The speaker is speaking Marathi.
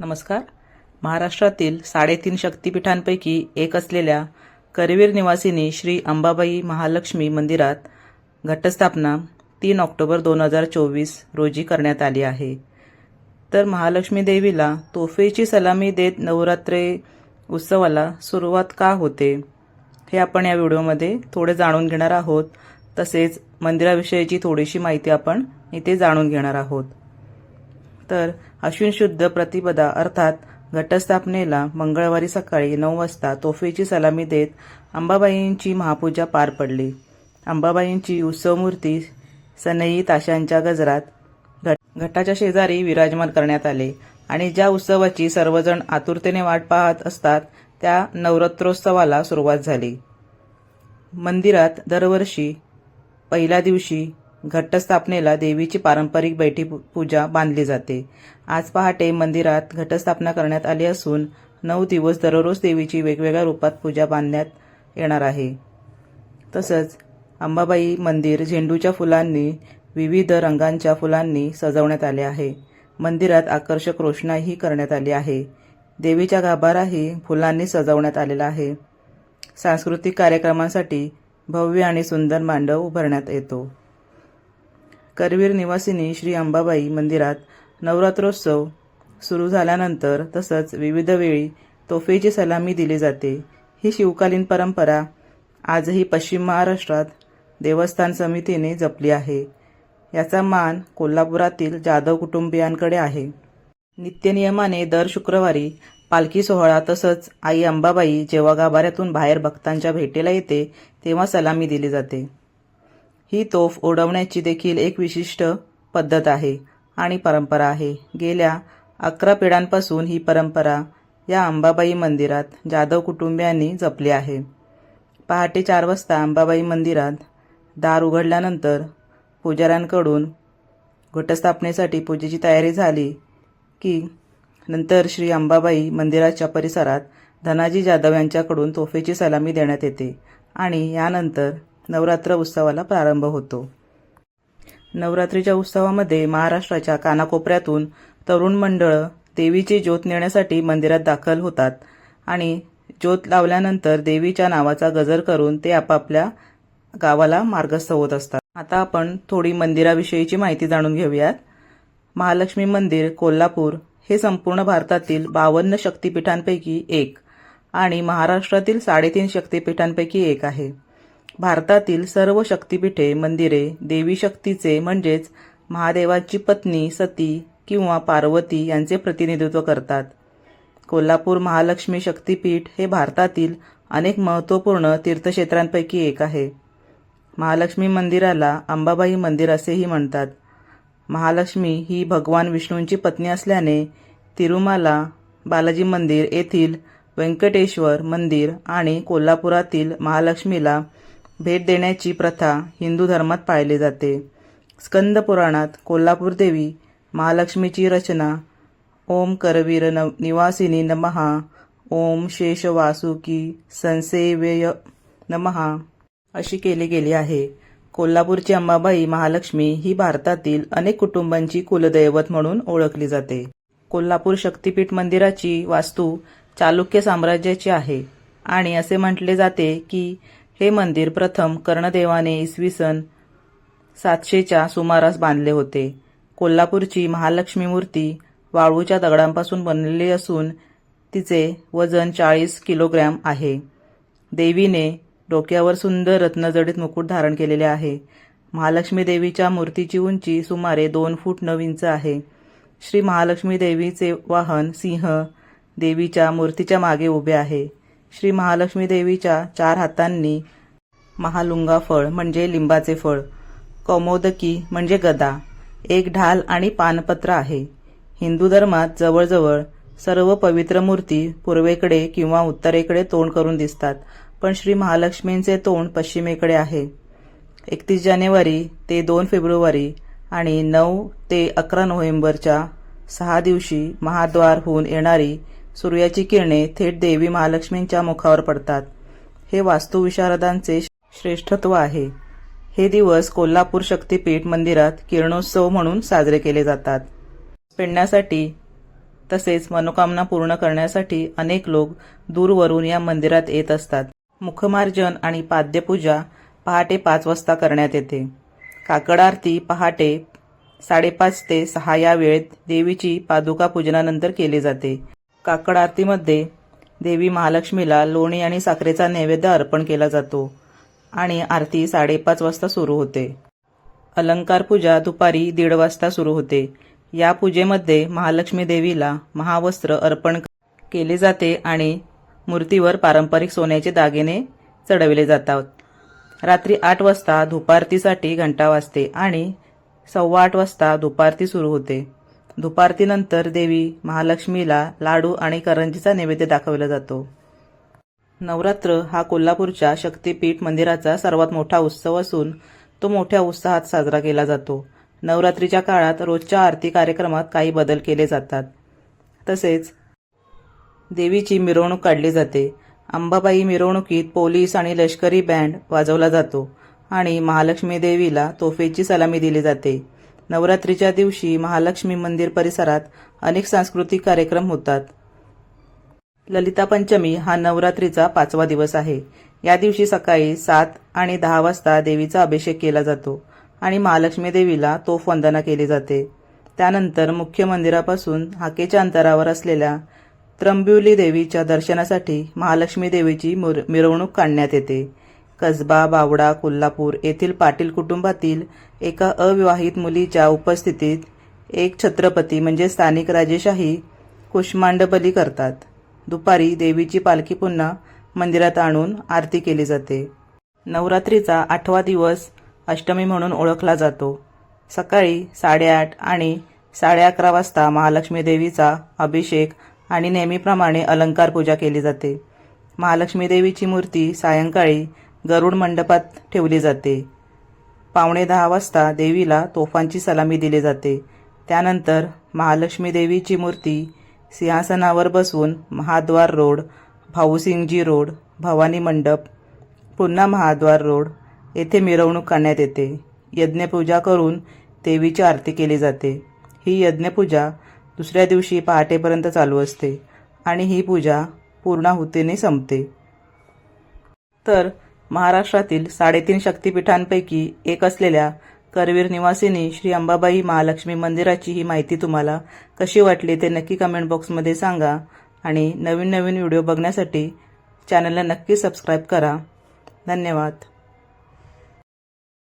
नमस्कार. महाराष्ट्रातील साडेतीन शक्तिपीठांपैकी एक असलेल्या करवीर निवासिनी श्री अंबाबाई महालक्ष्मी मंदिरात घटस्थापना तीन ऑक्टोबर दोन हजार चोवीस रोजी करण्यात आली आहे. तर महालक्ष्मी देवीला तोफेची सलामी देत नवरात्रे उत्सवाला सुरुवात का होते हे आपण या व्हिडिओमध्ये थोडे जाणून घेणार आहोत. तसेच मंदिराविषयीची थोडीशी माहिती आपण इथे जाणून घेणार आहोत. तर अश्विन शुद्ध प्रतिपदा अर्थात घटस्थापनेला मंगळवारी सकाळी नऊ वाजता तोफेची सलामी देत अंबाबाईंची महापूजा पार पडली. अंबाबाईंची उत्सवमूर्ती सनई ताशांच्या गजरात घट घटाच्या शेजारी विराजमान करण्यात आले आणि ज्या उत्सवाची सर्वजण आतुरतेने वाट पाहत असतात त्या नवरात्रोत्सवाला सुरुवात झाली. मंदिरात दरवर्षी पहिल्या दिवशी घटस्थापनेला देवीची पारंपरिक बैठी पू- पूजा बांधली जाते. आज पहाटे मंदिरात घटस्थापना करण्यात आली असून नऊ दिवस दररोज देवीची वेगवेगळ्या रूपात पूजा बांधण्यात येणार आहे. तसंच अंबाबाई मंदिर झेंडूच्या फुलांनी विविध रंगांच्या फुलांनी सजवण्यात आले आहे. मंदिरात आकर्षक रोषणाईही करण्यात आली आहे. देवीच्या गाभाराही फुलांनी सजवण्यात आलेला आहे. सांस्कृतिक कार्यक्रमांसाठी भव्य आणि सुंदर मांडव उभारण्यात येतो. करवीर निवासिनी श्री अंबाबाई मंदिरात नवरात्रोत्सव सुरू झाल्यानंतर तसंच विविध वेळी तोफेची सलामी दिली जाते. ही शिवकालीन परंपरा आजही पश्चिम महाराष्ट्रात देवस्थान समितीने जपली आहे. याचा मान कोल्हापुरातील जाधव कुटुंबियांकडे आहे. नित्यनियमाने दर शुक्रवारी पालखी सोहळा तसंच आई अंबाबाई जेव्हा गाभाऱ्यातून बाहेर भक्तांच्या भेटीला येते तेव्हा सलामी दिली जाते. ही तोफ उडवण्याची देखील एक विशिष्ट पद्धत आहे आणि परंपरा आहे. गेल्या अकरा पिढ्यांपासून ही परंपरा या अंबाबाई मंदिरात जाधव कुटुंबियांनी जपली आहे. पहाटे चार वाजता अंबाबाई मंदिरात दार उघडल्यानंतर पुजाऱ्यांकडून घटस्थापनेसाठी पूजेची तयारी झाली की नंतर श्री अंबाबाई मंदिराच्या परिसरात धनाजी जाधव यांच्याकडून तोफेची सलामी देण्यात येते आणि यानंतर नवरात्र उत्सवाला प्रारंभ होतो. नवरात्रीच्या उत्सवामध्ये महाराष्ट्राच्या कानाकोपऱ्यातून तरुण मंडळं देवीची ज्योत नेण्यासाठी मंदिरात दाखल होतात आणि ज्योत लावल्यानंतर देवीच्या नावाचा गजर करून ते आपापल्या गावाला मार्गस्थ होत असतात. आता आपण थोडी मंदिराविषयीची माहिती जाणून घेऊयात. महालक्ष्मी मंदिर कोल्हापूर हे संपूर्ण भारतातील बावन्न शक्तिपीठांपैकी एक आणि महाराष्ट्रातील साडेतीन शक्तिपीठांपैकी एक आहे. भारतातील सर्व शक्तिपीठे मंदिरे देवी शक्तीचे म्हणजेच महादेवाची पत्नी सती किंवा पार्वती यांचे प्रतिनिधित्व करतात. कोल्हापूर महालक्ष्मी शक्तिपीठ हे भारतातील अनेक महत्त्वपूर्ण तीर्थक्षेत्रांपैकी एक आहे. महालक्ष्मी मंदिराला अंबाबाई मंदिर असेही म्हणतात. महालक्ष्मी ही भगवान विष्णूंची पत्नी असल्याने तिरुमाला बालाजी मंदिर येथील व्यंकटेश्वर मंदिर आणि कोल्हापुरातील महालक्ष्मीला भेट देण्याची प्रथा हिंदू धर्मात पाळली जाते. स्कंद पुराणात कोल्हापूर देवी महालक्ष्मीची रचना ओम करवीर न निवासिनी नमहा ओम शेष वासुकी संसेव्य नमहा अशी केली गेली आहे. कोल्हापूरची अंबाबाई महालक्ष्मी ही भारतातील अनेक कुटुंबांची कुलदैवत म्हणून ओळखली जाते. कोल्हापूर शक्तिपीठ मंदिराची वास्तू चालुक्य साम्राज्याची आहे आणि असे म्हटले जाते की हे मंदिर प्रथम कर्णदेवाने इसवी सन सातशेच्या सुमारास बांधले होते. कोल्हापूरची महालक्ष्मी मूर्ती वाळूच्या दगडांपासून बनलेली असून तिचे वजन चाळीस किलोग्रॅम आहे. देवीने डोक्यावर सुंदर रत्नजडित मुकुट धारण केलेले आहे. महालक्ष्मी देवीच्या मूर्तीची उंची सुमारे दोन फूट नऊ इंच आहे. श्री महालक्ष्मी देवीचे वाहन सिंह देवीच्या मूर्तीच्या मागे उभे आहे. श्री महालक्ष्मी देवीच्या चार हातांनी महालुंगा फळ म्हणजे लिंबाचे फळ कौमोदकी म्हणजे गदा एक ढाल आणि पानपत्र आहे. हिंदू धर्मात जवळजवळ सर्व पवित्र मूर्ती पूर्वेकडे किंवा उत्तरेकडे तोंड करून दिसतात पण श्री महालक्ष्मींचे तोंड पश्चिमेकडे आहे. एकतीस जानेवारी ते दोन फेब्रुवारी आणि नऊ ते अकरा नोव्हेंबरच्या सहा दिवशी महाद्वारहून येणारी सूर्याची किरणे थेट देवी महालक्ष्मींच्या मुखावर पडतात. हे वास्तुविशारदांचे श्रेष्ठत्व आहे. हे दिवस कोल्हापूर शक्तिपीठ मंदिरात किरणोत्सव म्हणून साजरे केले जातात. पेडण्यासाठी तसेच मनोकामना पूर्ण करण्यासाठी अनेक लोक दूरवरून या मंदिरात येत असतात. मुखमार्जन आणि पाद्यपूजा पहाटे पाच वाजता करण्यात येते. काकड आरती पहाटे साडेपाच ते सहा या वेळेत देवीची पादुका पूजनानंतर केली जाते. काकड आरतीमध्ये देवी महालक्ष्मीला लोणी आणि साखरेचा नैवेद्य अर्पण केला जातो आणि आरती साडेपाच वाजता सुरू होते. अलंकार पूजा दुपारी दीड वाजता सुरू होते. या पूजेमध्ये महालक्ष्मी देवीला महावस्त्र अर्पण केले जाते आणि मूर्तीवर पारंपरिक सोन्याचे दागिने चढविले जातात. रात्री आठ वाजता धुपारतीसाठी घंटा वाजते आणि सव्वा आठ वाजता दुपारती सुरू होते. दुपारतीनंतर देवी महालक्ष्मीला लाडू आणि करंजीचा नैवेद्य दाखवला जातो. नवरात्र हा कोल्हापूरच्या शक्तीपीठ मंदिराचा सर्वात मोठा उत्सव असून तो मोठ्या उत्साहात साजरा केला जातो. नवरात्रीच्या काळात रोजच्या आरती कार्यक्रमात काही बदल केले जातात. तसेच देवीची मिरवणूक काढली जाते. अंबाबाई मिरवणुकीत पोलीस आणि लष्करी बँड वाजवला जातो आणि महालक्ष्मी देवीला तोफेची सलामी दिली जाते. नवरात्रीच्या दिवशी महालक्ष्मी मंदिर परिसरात अनेक सांस्कृतिक कार्यक्रम होतात. ललिता पंचमी हा नवरात्रीचा पाचवा दिवस आहे. या दिवशी सकाळी सात आणि दहा वाजता देवीचा अभिषेक केला जातो आणि महालक्ष्मी देवीला तोफ वंदना केली जाते. त्यानंतर मुख्य मंदिरापासून हाकेच्या अंतरावर असलेल्या त्र्यंबिवली देवीच्या दर्शनासाठी महालक्ष्मी देवीची मुर मिरवणूक काढण्यात येते. कसबा बावडा कोल्हापूर येथील पाटील कुटुंबातील एका अविवाहित मुलीच्या उपस्थितीत एक छत्रपती म्हणजे स्थानिक राजेशाही कुष्मांडबली करतात. दुपारी देवीची पालखी पुन्हा मंदिरात आणून आरती केली जाते. नवरात्रीचा आठवा दिवस अष्टमी म्हणून ओळखला जातो. सकाळी साडेआठ आणि साडे अकरा वाजता महालक्ष्मी देवीचा अभिषेक आणि नेहमीप्रमाणे अलंकार पूजा केली जाते. महालक्ष्मी देवीची मूर्ती सायंकाळी गरुड मंडपात ठेवली जाते. पावणे दहा वाजता देवीला तोफांची सलामी दिली जाते. त्यानंतर महालक्ष्मी देवीची मूर्ती सिंहासनावर बसवून महाद्वार रोड भाऊसिंगजी रोड भवानी मंडप पुन्हा महाद्वार रोड येथे मिरवणूक करण्यात येते. यज्ञपूजा करून देवीची आरती केली जाते. ही यज्ञपूजा दुसऱ्या दिवशी पहाटेपर्यंत चालू असते आणि ही पूजा पूर्णाहुतीने संपते. तर महाराष्ट्रातील साडेतीन शक्तिपीठांपैकी एक असलेल्या करवीर निवासिनी श्री अंबाबाई महालक्ष्मी मंदिराची ही माहिती तुम्हाला कशी वाटली ते नक्की कमेंट बॉक्समध्ये सांगा आणि नवीन नवीन व्हिडिओ बघण्यासाठी चॅनलला नक्की सबस्क्राईब करा. धन्यवाद.